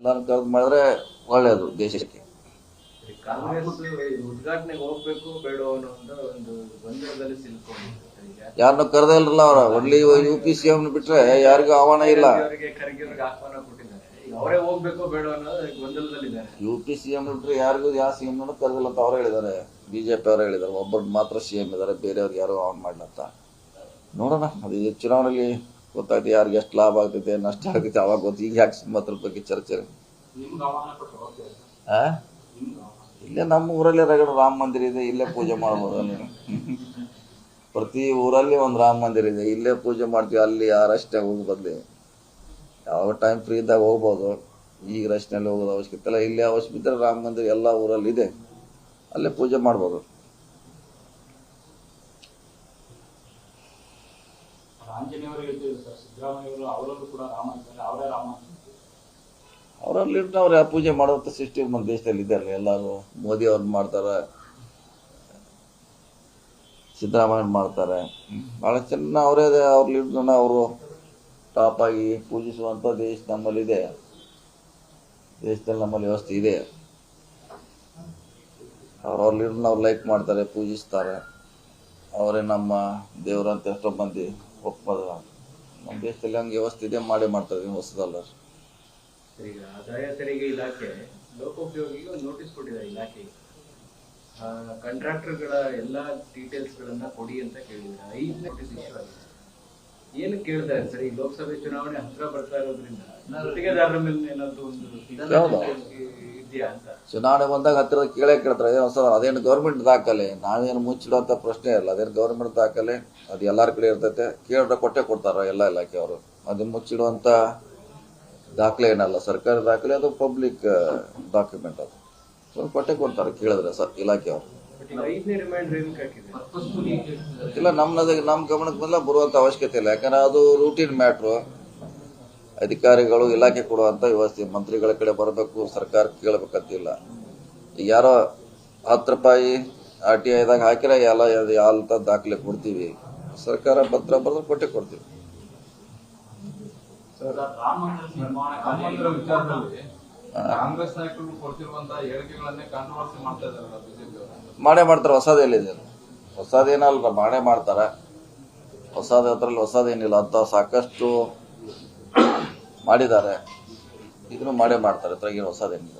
ಎಲ್ಲಾನು ಕರೆದು ಮಾಡಿದ್ರೆ ಒಳ್ಳೇದು ದೇಶಕ್ಕೆ. ಕಾಂಗ್ರೆಸ್ ಉದ್ಘಾಟನೆಗೆ ಹೋಗ್ಬೇಕು ಬೇಡ ಅನ್ನೋ ಒಂದು ಒಂದು ಗೊಂದಲದಲ್ಲಿ ಸಿಲ್ಕೊಂಡಿದೆ ಈಗ ಯಾರನ್ನು ಕರೆದೇ ಇಲ್ರಲ್ಲ ಅವ್ರ. ಒಡ್ಲಿ ಯು ಪಿ ಸಿ ಎಂ ಬಿಟ್ರೆ ಯಾರಿಗೂ ಆಹ್ವಾನ ಇಲ್ಲ. ಅವರಿಗೆ ಖರ್ಗೆಯವ್ರಿಗೆ ಆಹ್ವಾನ ಕೊಟ್ಟಿದ್ದಾರೆ. ಈಗ ಅವರೇ ಹೋಗ್ಬೇಕು ಬೇಡ ಅನ್ನೋ ಗೊಂದಲದಲ್ಲಿದ್ದಾರೆ. ಯು ಪಿ ಸಿ ಎಂ ಬಿಟ್ರೆ ಯಾರಿಗೂ ಯಾವ ಸಿ ಎಂ ಕರೆದಿಲ್ಲ ಅಂತ ಅವ್ರು ಹೇಳಿದ್ದಾರೆ. ಬಿಜೆಪಿ ಅವರು ಹೇಳಿದ್ದಾರೆ. ಒಬ್ಬರು ಮಾತ್ರ ಸಿ ಎಂ ಇದ್ದಾರೆ. ಬೇರೆಯವ್ರಿಗೆ ಯಾರು ಆನ್ ಮಾಡ್ಲತ್ತ ನೋಡೋಣ. ಅದು ಚುನಾವಣೆಯಲ್ಲಿ ಗೊತ್ತಾಗ್ತದೆ ಯಾರಿಗೆ ಎಷ್ಟು ಲಾಭ ಆಗ್ತೈತೆ ನಷ್ಟ ಆಗ್ತೈತೆ ಅವಾಗ ಗೊತ್ತು. ಈಗ ಯಾಕೆ ಅದ್ರ ಬಗ್ಗೆ ಚರ್ಚೆ ಆ? ಇಲ್ಲೇ ನಮ್ಮ ಊರಲ್ಲಿ ರಗಡ ರಾಮ ಮಂದಿರ ಇದೆ ಇಲ್ಲೇ ಪೂಜೆ ಮಾಡ್ಬೋದು ಅಲ್ಲಿ. ಪ್ರತಿ ಊರಲ್ಲಿ ಒಂದು ರಾಮ ಮಂದಿರ ಇದೆ ಇಲ್ಲೇ ಪೂಜೆ ಮಾಡ್ತೀವಿ ಅಲ್ಲಿ ಆ ರಸ್ತೆ ಹೋಗಿ ಬದಲಿ. ಯಾವಾಗ ಟೈಮ್ ಫ್ರೀ ಇದ್ದಾಗ ಹೋಗ್ಬೋದು. ಈಗ ರಸ್ತೆಯಲ್ಲಿ ಹೋಗೋದು ಅವಶ್ಯಕತೆ ಇಲ್ಲ. ಇಲ್ಲೇ ಅವಶ್ಯ ಬಿದ್ದರೆ ರಾಮ ಮಂದಿರ ಎಲ್ಲ ಊರಲ್ಲಿ ಇದೆ ಅಲ್ಲೇ ಪೂಜೆ ಮಾಡ್ಬೋದು. ಆಂಜನೇಯವರು ಹೇಳ್ತಿದ್ರು ಸರ್, ಸಿದ್ದರಾಮಯ್ಯವರು, ಅವರಲ್ಲೂ ಕೂಡ ರಾಮ ಇದ್ದಾರೆ, ಅವರೇ ರಾಮ ಪೂಜೆ ಮಾಡುವಂಥ ಸಿಸ್ಟಮ್ ನಮ್ಮ ದೇಶದಲ್ಲಿ ಇದ್ದಾರೆ, ಎಲ್ಲರೂ ಮೋದಿ ಅವ್ರು ಮಾಡ್ತಾರೆ ಸಿದ್ದರಾಮಯ್ಯ ಮಾಡ್ತಾರೆ. ಭಾಳ ಚೆನ್ನ ಅವರೇ ಅವ್ರ ಲೀಡ್ರನ್ನ ಅವರು ಟಾಪ್ ಆಗಿ ಪೂಜಿಸುವಂಥ ದೇಶ ನಮ್ಮಲ್ಲಿದೆ, ದೇಶದಲ್ಲಿ ನಮ್ಮಲ್ಲಿ ವ್ಯವಸ್ಥೆ ಇದೆ. ಅವ್ರವ್ರ ಲೀಡ್ರನ್ನ ಅವ್ರು ಲೈಕ್ ಮಾಡ್ತಾರೆ, ಪೂಜಿಸ್ತಾರೆ. ಅವರೇ ನಮ್ಮ ದೇವರು ಅಂತ ಎಷ್ಟೋ ಮಂದಿ ಒಪ್ಪದ. ನಮ್ಮ ದೇಶದಲ್ಲಿ ಹಂಗೆ ವ್ಯವಸ್ಥೆ ಇದೆ ಮಾಡೇ ಮಾಡ್ತಾರೆ ಹೊಸದಲ್ಲ ಈಗ ಆದಾಯ ತೆರಿಗೆ ಇಲಾಖೆ ಲೋಕೋಪಯೋಗಿಗೆ ಒಂದು ನೋಟಿಸ್ ಕೊಟ್ಟಿದೆ ಇಲಾಖೆಗೆ ಕಾಂಟ್ರಾಕ್ಟರ್ಗಳ ಎಲ್ಲಾ ಡೀಟೇಲ್ಸ್ ಗಳನ್ನ ಕೊಡಿ ಅಂತ ಕೇಳಿದ್ದಾರೆ. ಐದು ನೋಟಿಸ್ ಇಶ್ಯೂ ಆಗಿದೆ. ಏನು ಕೇಳ್ತಾರೆ ಸರ್? ಈ ಲೋಕಸಭೆ ಚುನಾವಣೆ ಹತ್ರ ಬರ್ತಾ ಇರೋದ್ರಿಂದ ಗುತ್ತಿಗೆದಾರರ ಮೇಲೆ ಏನಾದ್ರು ಒಂದು ಚುನಾವಣೆ ಬಂದಾಗ ಹತ್ತಿರ ಕೇಳೇ ಕೇಳ್ತಾರೆ ಏನು ಸರ್ ಅದೇನು ಗೌರ್ಮೆಂಟ್ ದಾಖಲೆ? ನಾವೇನು ಮುಚ್ಚಿಡುವಂಥ ಪ್ರಶ್ನೆ ಇಲ್ಲ. ಅದೇನು ಗೌರ್ಮೆಂಟ್ ದಾಖಲೆ? ಅದು ಎಲ್ಲರ ಕಡೆ ಇರ್ತೈತೆ. ಕೇಳಿದ್ರೆ ಕೊಟ್ಟೆ ಕೊಡ್ತಾರ ಎಲ್ಲ ಇಲಾಖೆಯವರು. ಅದು ಮುಚ್ಚಿಡುವಂಥ ದಾಖಲೆ ಏನಲ್ಲ ಸರ್ಕಾರಿ ದಾಖಲೆ ಅದು ಪಬ್ಲಿಕ್ ಡಾಕ್ಯುಮೆಂಟ್ ಅದು. ಸೊ ಕೊಟ್ಟೆ ಕೊಡ್ತಾರೆ ಕೇಳಿದ್ರೆ ಸರ್ ಇಲಾಖೆಯವರು. ಇಲ್ಲ ನಮ್ಮ ನಮ್ಮ ಗಮನಕ್ಕೆ ಬಂದ ಬರುವಂಥ ಅವಶ್ಯಕತೆ ಇಲ್ಲ. ಯಾಕಂದ್ರೆ ಅದು ರೂಟೀನ್ ಮ್ಯಾಟ್ರು ಅಧಿಕಾರಿಗಳು ಇಲಾಖೆ ಕೊಡುವಂತ ವ್ಯವಸ್ಥೆ. ಮಂತ್ರಿಗಳ ಕಡೆ ಬರಬೇಕು ಸರ್ಕಾರ ಕೇಳಬೇಕಂತಿಲ್ಲ. ಯಾರೋ ಹತ್ತು ರೂಪಾಯಿ ಆರ್ ಟಿ ಐದಾಗ ಹಾಕಿರ ಎಲ್ಲ ಯಾವ ದಾಖಲೆ ಕೊಡ್ತೀವಿ. ಸರ್ಕಾರ ಪತ್ರ ಬರೆದ್ರೆ ಕೊಟ್ಟೆ ಕೊಡ್ತೀವಿ. ಕಾಂಗ್ರೆಸ್ ನಾಯಕರು ಕೊಡ್ತಿರುವಂತಹ ಹೇಳಿಕೆಗಳನ್ನೇ ಕಾಂಟ್ರವರ್ಸಿ ಮಾಡ್ತಾ ಇದಾರಲ್ಲ ಬಿಜೆಪಿ ಅವರು. ಮಾಡೇ ಮಾಡ್ತಾರೆ ಹೊಸದೇನಿದೆ ಹೊಸದೇನಲ್ಲ ಮಾಡೇ ಮಾಡ್ತಾರೆ. ಹೊಸದ ಅದ್ರಲ್ಲಿ ಹೊಸದೇನಿಲ್ಲ. ಅಂತ ಸಾಕಷ್ಟು ಮಾಡಿದ್ದಾರೆ. ಇದನ್ನು ಮಾಡೇ ಮಾಡ್ತಾರೆ. ಏನು ಹೊಸದೇನಿಲ್ಲ